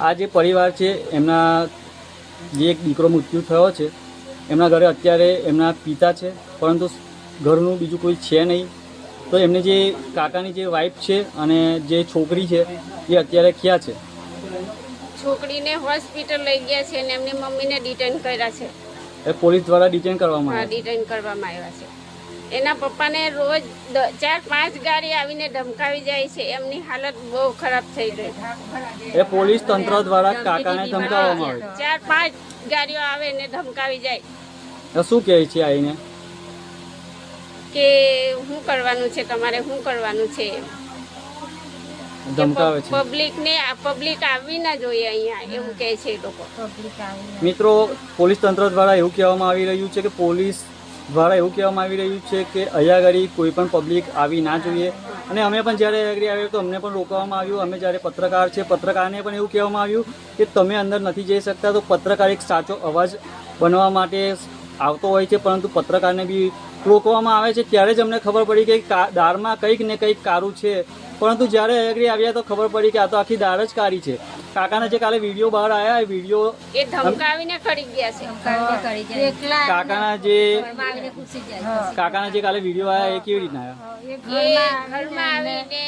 આ જે પરિવાર છે એમના જે એક દીકરો મૃત્યુ થયો છે એમના ઘરે અત્યારે એમના પિતા છે પરંતુ ઘરનું બીજું કોઈ છે નહીં. તો એમને જે કાકાની જે વાઈફ છે અને જે છોકરી છે એ અત્યારે ક્યાં છે? છોકરીને હોસ્પિટલ લઈ ગયા છે અને એમની મમ્મીને ડિટેન કર્યા છે. એ પોલીસ દ્વારા ડિટેન કરવામાં આવ્યા ડિટેન કરવામાં આવ્યા છે. એના પપ્પાને રોજ ચાર પાંચ ગાડી આવીને ધમકાવી જાય છે. એમની હાલત બહુ ખરાબ થઈ ગઈ. એ પોલીસ તંત્ર દ્વારા કાકાને ધમકાવવામાં આવે ચાર પાંચ ગાડીઓ આવે ને ધમકાવી જાય. શું કહે છે આઈને? કે શું કરવાનું છે તમારે શું કરવાનું છે ધમકાવે છે. પબ્લિક ને પબ્લિક આવવી ના જોઈએ અહીંયા એવું કહે છે લોકો. મિત્રો પોલીસ તંત્ર દ્વારા એવું કહેવામાં આવી રહ્યું છે કે પોલીસ દ્વારા એવું કહેવામાં આવી રહ્યું છે કે અહીંયા આગળ કોઈ પણ પબ્લિક આવી ના જોઈએ. અને અમે પણ જ્યારે આગળ આવ્યા તો અમને પણ રોકવામાં આવ્યું. અમે જ્યારે પત્રકાર છે, પત્રકારને પણ એવું કહેવામાં આવ્યું કે તમે અંદર નથી જઈ શકતા તો પત્રકાર એક સાચો અવાજ બનવા માટે આવતો હોય છે. પરંતુ પત્રકારને બી રોકવામાં આવે છે. ત્યારે જ અમને ખબર પડી કે દારમાં કંઈક ને કંઈક કારું છે. પરંતુ જ્યારે આગળ આવ્યા તો ખબર પડી કે આ તો આખી દાળ જ કારી છે. કાકાના જે કાલે વીડિયો બહાર આવ્યા એ વીડિયો એ ધમકાવીને કરી ગયા છે. કાકાના જે કાકાના જે કાલે વીડિયો આવ્યા એ કેવી રીતના આવ્યા ઘરમાં આવીને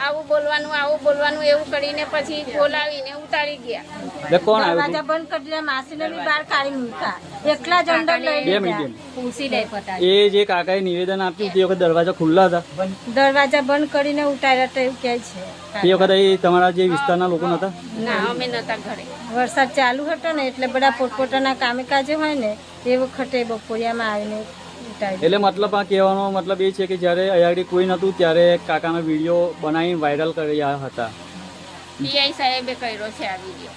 આવું બોલવાનું આવું બોલવાનું એવું કરીને પછી બોલાવીને ઉતારી ગયા. એટલે કોણ આવ્યું દરવાજા બંધ કરી દીધા માસીને બી બહાર કાઢી એકલા જ અંદર લઈ મિનિટ એ જે કાકાએ નિવેદન આપ્યું તે વખત દરવાજા ખુલ્લા હતા? દરવાજા બંધ કરીને ઉતાર્યા તો એવું કહે છે. તે વખત તમારા જે વિસ્તારના લોકો નતા ના અમે નતા ઘરે. વરસાદ ચાલુ હતો ને એટલે બધા પોતપોતાના કામે કાજે હોય ને એ વખતે બપોરિયામાં આવીને એટલે મતલબ આ કહેવાનો મતલબ એ છે કે જ્યારે અયાડી કોઈ નહોતું ત્યારે કાકાનો વીડિયો બનાવી વાયરલ કર્યા હતા. પીઆઈ સાહેબે કર્યો છે આ વીડિયો.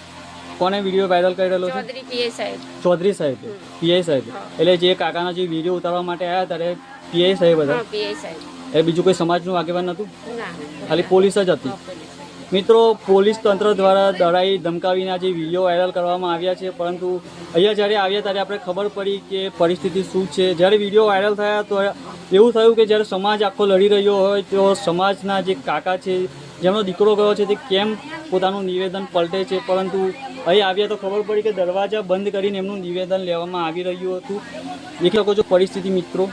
કોને વીડિયો વાયરલ કરેલો છે? ચૌધરી પીઆઈ સાહેબ. ચૌધરી સાહેબ. પીઆઈ સાહેબ. એટલે જે કાકાના જે વીડિયો ઉતારવા માટે આવ્યા ત્યારે પીઆઈ સાહેબ હતા? પીઆઈ સાહેબ. એ બીજું કોઈ સમાજનું આગેવાન નહોતું? ના. ખાલી પોલીસ જ હતી? મિત્રો, પોલીસ તંત્ર દ્વારા દડાઈ ધમકાવીના જે વીડિયો વાયરલ કરવામાં આવ્યા છે, પરંતુ અહીંયા જ્યારે આવ્યા ત્યારે આપણે ખબર પડી કે પરિસ્થિતિ શું છે. જ્યારે વીડિયો વાયરલ થયા તો એવું થયું કે જ્યારે સમાજ આખો લડી રહ્યો હોય, તો સમાજના જે કાકા છે, જેમનો દીકરો ગયો છે, તે કેમ પોતાનું નિવેદન પલટે છે? પરંતુ અહીં આવ્યા તો ખબર પડી કે દરવાજા બંધ કરીને એમનું નિવેદન લેવામાં આવી રહ્યું હતું. દેખી શકો છો પરિસ્થિતિ, મિત્રો.